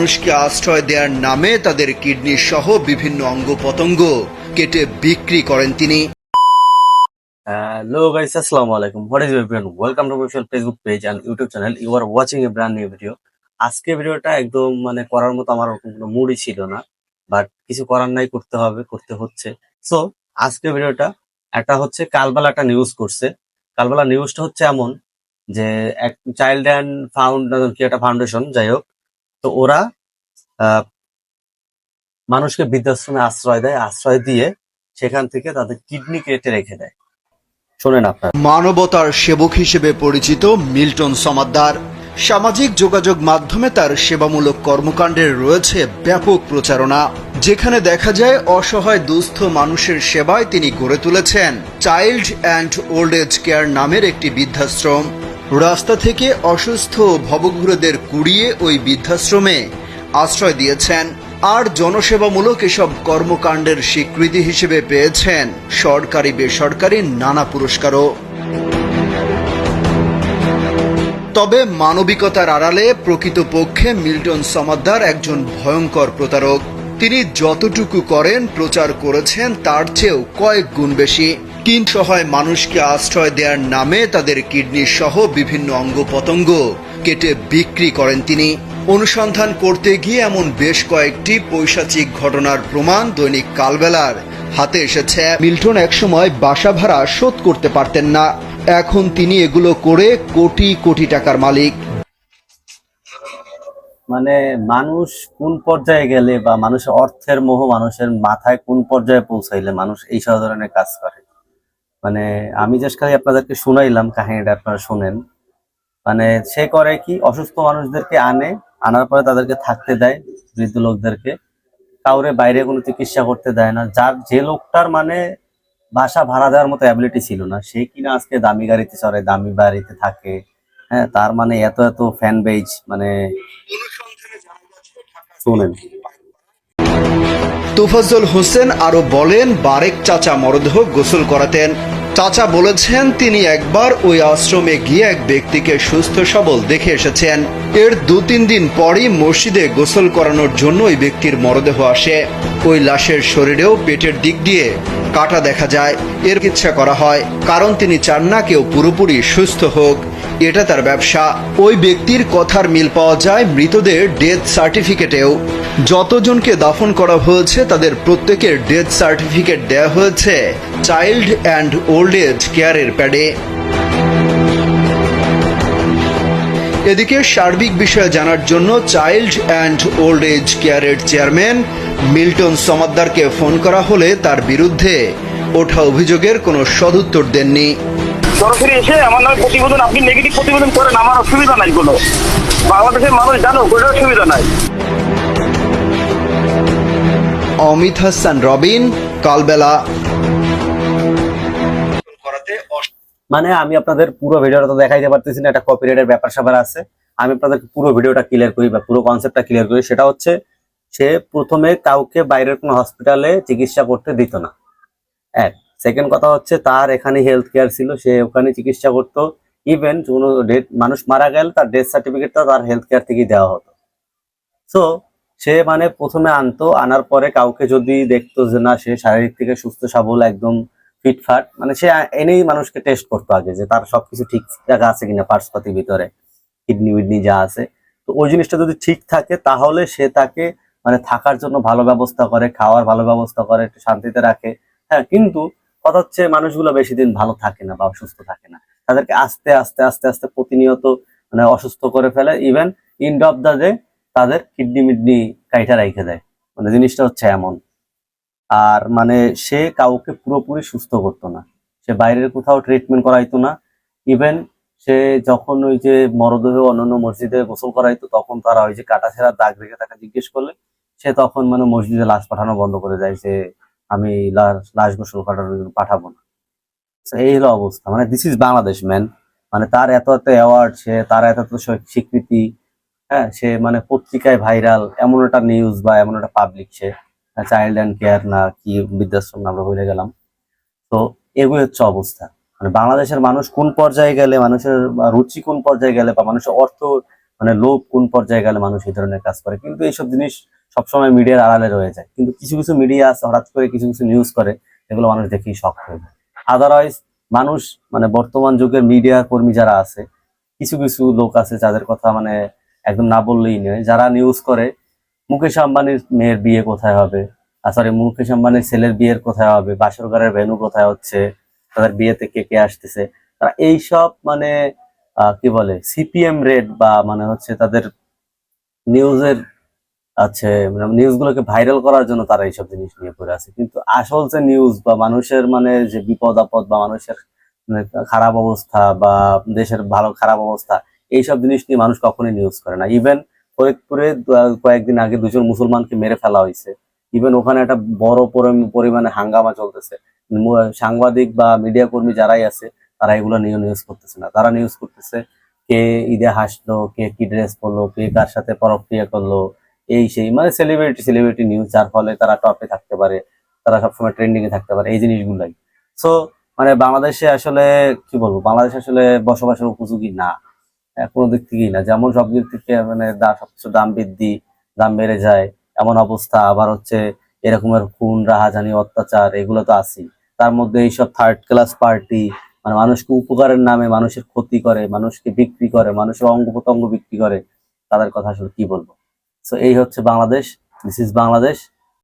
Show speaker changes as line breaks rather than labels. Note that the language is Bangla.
মানুষকে আশ্রয় দেওয়ার নামে তাদের কিডনি সহ বিভিন্ন অঙ্গ পতঙ্গ কেটে বিক্রি করেন তিনি
guys, Assalamu alaikum. What is your everyone? Welcome to my official Facebook page and YouTube channel. You are watching a brand new আজকে ভিডিওটা একদম মানে করার মতো আমার কোনো মুডই ছিল না বাট কিছু করার নাই করতে হবে করতে হচ্ছে সো আজকে ভিডিওটা একটা হচ্ছে কালবেলা একটা নিউজ করছে কালবেলা নিউজটা হচ্ছে এমন যে এক চাইল্ড অ্যান্ড ফাউন্ড কি একটা ফাউন্ডেশন যাই হোক তো ওরা মানুষকে বৃদ্ধাশ্রমে আশ্রয় দেয়, আশ্রয় দিয়ে সেখান থেকে তাদের কিডনি কেটে রেখে দেয়। শোনেন আপনার।
মানবতার সেবক হিসেবে পরিচিত মিল্টন সমাদ্দার, সামাজিক যোগাযোগ মাধ্যমে তার সেবামূলক কর্মকাণ্ডের রয়েছে ব্যাপক প্রচারণা, যেখানে দেখা যায় অসহায় দুস্থ মানুষের সেবায় তিনি গড়ে তুলেছেন। Child and old age care নামের একটি বৃদ্ধাশ্রম। রাস্তা থেকে অসুস্থ ভবঘুরেদের কুড়িয়ে ওই বৃদ্ধাশ্রমে আশ্রয় দিয়েছেন আর জনসেবামূলক এসব কর্মকাণ্ডের স্বীকৃতি হিসেবে পেয়েছেন সরকারি বেসরকারি নানা পুরস্কারও। তবে মানবিকতার আড়ালে প্রকৃতপক্ষে মিল্টন সমাদ্দার একজন ভয়ঙ্কর প্রতারক। তিনি যতটুকু করেন প্রচার করেছেন তার চেয়েও কয়েক গুণ বেশি। সহায় মানুষকে আশ্রয় দেওয়ার নামে তাদের কিডনি সহ বিভিন্ন অঙ্গ পতঙ্গ কেটে বিক্রি করেন তিনি। অনুসন্ধান করতে গিয়ে এমন বেশ কয়েকটি পৈশাচিক ঘটনার প্রমাণ দৈনিক কালবেলার হাতে এসেছে। মিল্টন একসময় বাসা ভাড়া শোধ করতে পারতেন না। এখন তিনি এগুলো করে কোটি কোটি টাকার মালিক।
মানে মানুষ কোন পর্যায়ে গেলে বা মানুষের অর্থের মোহ মানুষের মাথায় কোন পর্যায়ে পৌঁছাইলে মানুষ এই সব ধরনের কাজ করে? মানে আমি জাস্ট খালি আপনাদেরকে শুনাইলাম কাহিনীটা আপনারা শোনেন। মানে সে করে কি অসুস্থ মানুষদেরকে আনে আনার পরে তাদেরকে থাকতে দেয় বৃদ্ধ লোকদেরকে। কাউরে বাইরে কোনো চিকিৎসা করতে দেয় না। যার যে লোকটার মানে বাসা ভাড়া দেওয়ার মতো অ্যাবিলিটি ছিল না। সে কিনা আজকে দামি গাড়িতে চড়ে দামি বাড়িতে থাকে। হ্যাঁ তার মানে এত এত ফ্যান বেজ মানে শুনেন।
তোফাজ্জল হোসেন আরও বলেন বারেক চাচা মরদেহ গোসল করাতেন। চাচা বলেছেন, তিনি একবার ওই আশ্রমে গিয়ে এক ব্যক্তিকে সুস্থ সবল দেখে এসেছেন। এর দু তিন দিন পরই মসজিদে গোসল করানোর জন্য ওই ব্যক্তির মরদেহ আসে। ওই লাশের শরীরেও পেটের দিক দিয়ে কাটা দেখা যায়। এর চিকিৎসা করা হয়। কারণ তিনি চান না কেউ পুরোপুরি সুস্থ হোক। এটা তার ব্যবসা। ওই ব্যক্তির কথার মিল পাওয়া যায় মৃতদের ডেথ সার্টিফিকেটেও। যতজনকে দাফন করা হয়েছে, তাদের প্রত্যেকের ডেথ সার্টিফিকেট দেওয়া হয়েছে। চাইল্ড অ্যান্ড ওল্ড এজ কেয়ারের প্যাডে এদিকে সার্বিক বিষয়ে জানার জন্য চাইল্ড অ্যান্ড ওল্ড এজ কেয়ারের চেয়ারম্যান মিল্টন সমাদ্দারকে ফোন করা হলে তার বিরুদ্ধে ওঠা অভিযোগের কোনো সদুত্তর দেননি।
সরাসরি এসে আমার নামে প্রতিবেদন আপনি নেগেটিভ প্রতিবেদন করেন আমার অসুবিধা নাই কোনো। বাংলাদেশের মানুষ জানো কোনো অসুবিধা নাই।
অমিত হাসান রবিন কালবেলা।
মানে আমি আপনাদের পুরো ভিডিওটা তো দেখাইতে পারতেছি না একটা কপিরাইটের ব্যাপার স্যাপার আছে। আমি আপনাদেরকে পুরো ভিডিওটা ক্লিয়ার করি বা পুরো কনসেপ্টটা ক্লিয়ার করি, সেটা হচ্ছে সে প্রথমে কাউকে বাইরের কোনো হসপিটালে চিকিৎসা করতে দিত না। এক। সেকেন্ড কথা হচ্ছে তার এখানে হেলথ কেয়ার ছিল, সে ওখানে চিকিৎসা করতো। ইভেন কোনো ডেথ মানুষ মারা গেল, তার ডেথ সার্টিফিকেটটা তার হেলথ কেয়ার থেকেই দেওয়া হতো। সো সে মানে প্রথমে আনতো, আনার পরে কাউকে যদি দেখতো যে না, সে শারীরিক থেকে সুস্থ, সবল, একদম ফিটফাট মানে সে এনেই মানুষকে টেস্ট করতো আগে যে তার সবকিছু ঠিক জায়গা আছে কিনা পার্সপাতির ভিতরে কিডনি উইডনি যা আছে। তো ওই জিনিসটা যদি ঠিক থাকে, তাহলে সে তাকে মানে থাকার জন্য ভালো ব্যবস্থা করে, খাওয়ার ভালো ব্যবস্থা করে, একটু শান্তিতে রাখে। হ্যাঁ কিন্তু কথা হচ্ছে মানুষগুলো বেশি দিন ভালো থাকে না বা অসুস্থ থাকে না। তাদেরকে আস্তে আস্তে আস্তে আস্তে প্রতিনিয়ত মানে অসুস্থ করে ফেলে। Even end of the day তাদের কিডনি মিডনি কাইটা রেখে দেয়। মানে জিনিসটা হচ্ছে এমন। আর মানে সে কাউকে পুরোপুরি সুস্থ করতো না। সে বাইরের কোথাও ট্রিটমেন্ট করাইতো না। ইভেন সে যখন ওই যে মরদেহ অন্যান্য মসজিদে গোসল করাইতো, তখন তারা ওই যে কাটা ছেঁড়া দাগ রেখে তাকে জিজ্ঞেস করলে, সে তখন মানে মসজিদে লাশ পাঠানো বন্ধ করে দেয় যে, আমি লাশ লাশ গোসল কাটানোর জন্য পাঠাবো না। এই হলো অবস্থা। মানে দিস ইজ বাংলাদেশ ম্যান মানে তার এত এত অ্যাওয়ার্ড সে তার এত এত স্বীকৃতি হ্যাঁ? সে মানে পত্রিকায় ভাইরাল এমন একটা নিউজ বা এমন একটা পাবলিক সে। চাইল্ড অ্যান্ড কেয়ার না কি বৃদ্ধাশ্রম আমরা ভুলে গেলাম। তো এগুলো হচ্ছে অবস্থা। মানে বাংলাদেশের মানুষ কোন পর্যায়ে গেলে, মানুষের রুচি কোন পর্যায়ে গেলে বা মানুষের অর্থ মানে লোভ কোন পর্যায়ে গেলে মানুষ এই ধরনের কাজ করে? কিন্তু এইসব জিনিস সবসময় মিডিয়ার আড়ালে রয়ে যায়। কিন্তু কিছু কিছু মিডিয়া আছে, হঠাৎ করে কিছু কিছু নিউজ করে এগুলো মানুষ দেখেই শখ হয়ে যায়। আদারওয়াইজ মানুষ মানে বর্তমান যুগের মিডিয়া কর্মী যারা আছে, কিছু কিছু লোক আছে যাদের কথা মানে একদম না বললেই নয়, যারা নিউজ করে মুকেশ আম্বানির মেয়ের বিয়ে কোথায় হবে? সরি মুকেশ আম্বানির ছেলের বিয়ের কোথায় হবে? বাসর ঘরের ভেনু কোথায় হচ্ছে? তাদের বিয়েতে কে কে আসতেছে? তারা এইসব মানে কি বলে সিপিএম রেড বা মানে হচ্ছে তাদের নিউজের আছে নিউজ গুলোকে ভাইরাল করার জন্য তারা এইসব জিনিস নিয়ে পড়ে আছে। কিন্তু আসল যে নিউজ বা মানুষের মানে যে বিপদ আপদ বা মানুষের মানে খারাপ অবস্থা বা দেশের ভালো খারাপ অবস্থা, এইসব জিনিস নিয়ে মানুষ কখনোই নিউজ করে না। ইভেন ফরিদপুরে কয়েকদিন আগে দুজন মুসলমানকে মেরে ফেলা হয়েছে। ইভেন ওখানে একটা বড় পরি- পরিমাণে হাঙ্গামা চলতেছে। সাংবাদিক বা মিডিয়া কর্মী যারাই আছে, তারা এগুলো নিয়ে নিউজ করতেছে না। তারা নিউজ করতেছে, কে ঈদে হাসলো, কে কি ড্রেস পরলো, কে কার সাথে পরক্রিয়া করল, এই সেই মানে সেলিব্রিটি সেলিব্রিটি নিউজ যার ফলে তারা টপে থাকতে পারে, তারা সবসময় ট্রেন্ডিং এ থাকতে পারে, এই জিনিসগুলাই। সো মানে বাংলাদেশে আসলে, কি বলব, বাংলাদেশ আসলে বসবাসের উপযোগী না। কোনো দিক থেকেই না। যেমন সব দিক থেকে মানে সবকিছু দাম বৃদ্ধি, দাম বেড়ে যায়, এমন অবস্থা। আবার হচ্ছে, এরকমের খুন, রাহাজানি, অত্যাচার, এগুলো তো আছেই। তার মধ্যে এইসব থার্ড ক্লাস পার্টি মানে মানুষকে উপকারের নামে মানুষের ক্ষতি করে, মানুষকে বিক্রি করে, মানুষের অঙ্গ প্রত্যঙ্গ বিক্রি করে, তাদের কথা আসলে কি বলব? সো এই হচ্ছে বাংলাদেশ দিস ইজ বাংলাদেশ।